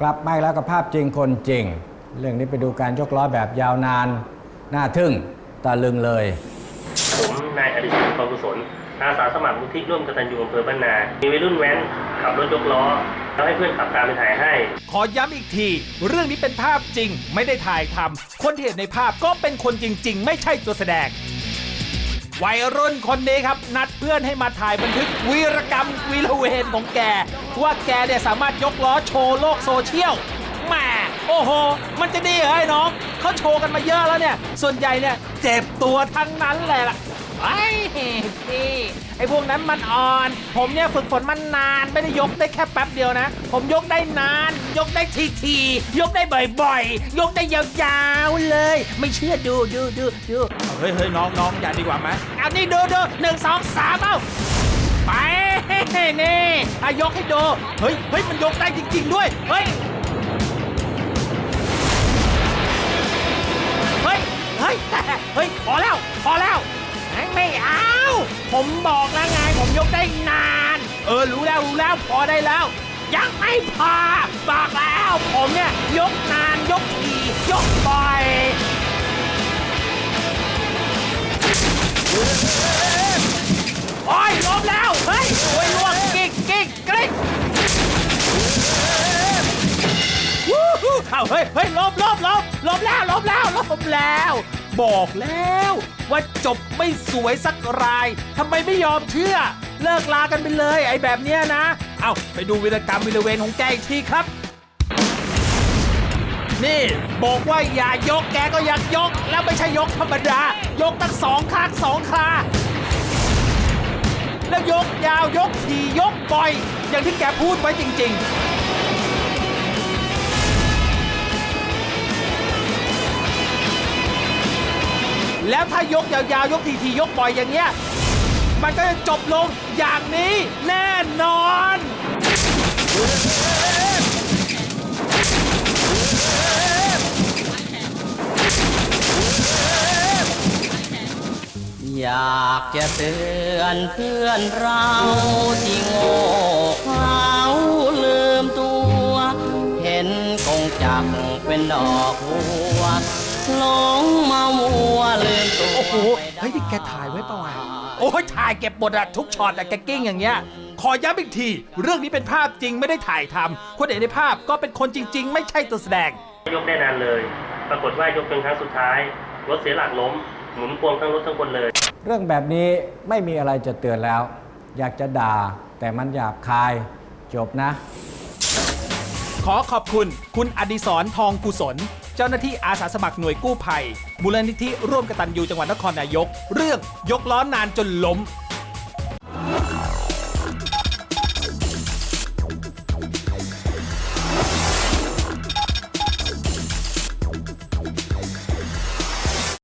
กลับมาอีกแล้วกับภาพจริงคนจริง เรื่องนี้ไปดูการยกล้อแบบยาวนาน น่าทึ่งตะลึงเลย ผมนายอดิศรกองกุศลอาสาสมัครมูลที่ร่วมกตัญญูอำเภอบ้านนา มีวัยรุ่นแว้นขับรถยกล้อ แล้วให้เพื่อนขับตามไปถ่ายให้ ขอย้ำอีกที เรื่องนี้เป็นภาพจริงไม่ได้ถ่ายทำคนที่เห็นในภาพก็เป็นคนจริง ๆ ไม่ใช่ตัวแสดง วัยรุ่นคนนี้ครับ นัดเพื่อนให้มาถ่ายบันทึกวีรกรรมวีรเวรของแก ว่าแกเนี่ยสามารถยกล้อโชว์โลกโซเชียลแหม่โอ้โห มันจะดีเหรอไอ้น้องเขาโชว์กันมาเยอะแล้วเนี่ย ส่วนใหญ่เนี่ยเจ็บตัวทั้งนั้นแหละ่ะ ไอ้พี่ไอ้พวกนั้นมันอ่อน ผมเนี่ยฝึกฝนมันนานไม่ได้ยกได้แค่แป๊บเดียวนะ ผมยกได้นาน ยกได้ทีทีๆยกได้บ่อยๆ ยกได้ยาวๆเลย ไม่เชื่อดูดูดูดูเฮ้ยเฮ้ยน้องน้องอย่าดีกว่าไหมเอานี่ดูดูหนึ่งสองสามเอ้าไปนี่อายกให้ดูเฮ้ยเฮ้ยมันยกได้จริง ๆ ด้วยเฮ้ยเฮ้ยเฮ้ยเฮ้ยพอแล้วพอแล้ว ไม่เอา ผมบอกแล้วไง ผมยกได้นาน เออ รู้แล้วรู้แล้วพอได้แล้ว ยังไม่พอบอกแล้ว ผมเนี่ย ยกนานยกทียกบ่อยโอ้ยล้มแล้ว เฮ้ย โอ้ยล่วงกิ๊กกิ๊กกริ๊กวู้ฮู้เอาเฮ้ยเฮ้ยล้มล้มล้มล้มแล้วล้มแล้วล้มแล้ว บอกแล้ว ว่าจบไม่สวยสักรายทำไมไม่ยอมเชื่อ เลิกลากันไปเลย ไอ้แบบเนี้ยนะ เอาไปดูวีรกรรมวีรเวรของแกอีกทีครับ นี่บอกว่าอย่ายกแกก็อยากยก แล้วไม่ใช่ยกธรรมดา ยกตั้งสองข้างสองคาแล้วยกยาวยกทียกบ่อย อย่างที่แกพูดไว้จริง ๆ แล้วถ้ายกยาวๆ ยกทีทียกบ่อยอย่างเงี้ย มันก็จะจบลงอย่างนี้แน่นอน อยากจะเตือนเพื่อนเราที่โง่เขาลืมตัว เห็นกงจักรเป็นดอกบัวหลงมามัว ลืมตัวโอ้โหเฮ้ยนี่แกถ่ายไว้เปล่าวะโอ้ยถ่ายเก็บหมดอะทุกช็อตอะแกกิ้งอย่างเงี้ย ขอย้ำอีกที เรื่องนี้เป็นภาพจริงไม่ได้ถ่ายทำคนเห็นในภาพก็เป็นคนจริง ๆ ไม่ใช่ตัวแสดง ยกได้นานเลย ปรากฏว่ายกเป็นครั้งสุดท้าย รถเสียหลักล้ม หมุนพวงทั้งรถทั้งคนเลย เรื่องแบบนี้ไม่มีอะไรจะเตือนแล้ว อยากจะด่าแต่มันหยาบคาย จบนะ ขอขอบคุณ คุณอดิศรทองกุศล เจ้าหน้าที่อาสาสมัครหน่วยกู้ภัย มูลนิธิร่วมกตัญญูจังหวัดนครนายก เรื่องยกล้อนานจนล้ม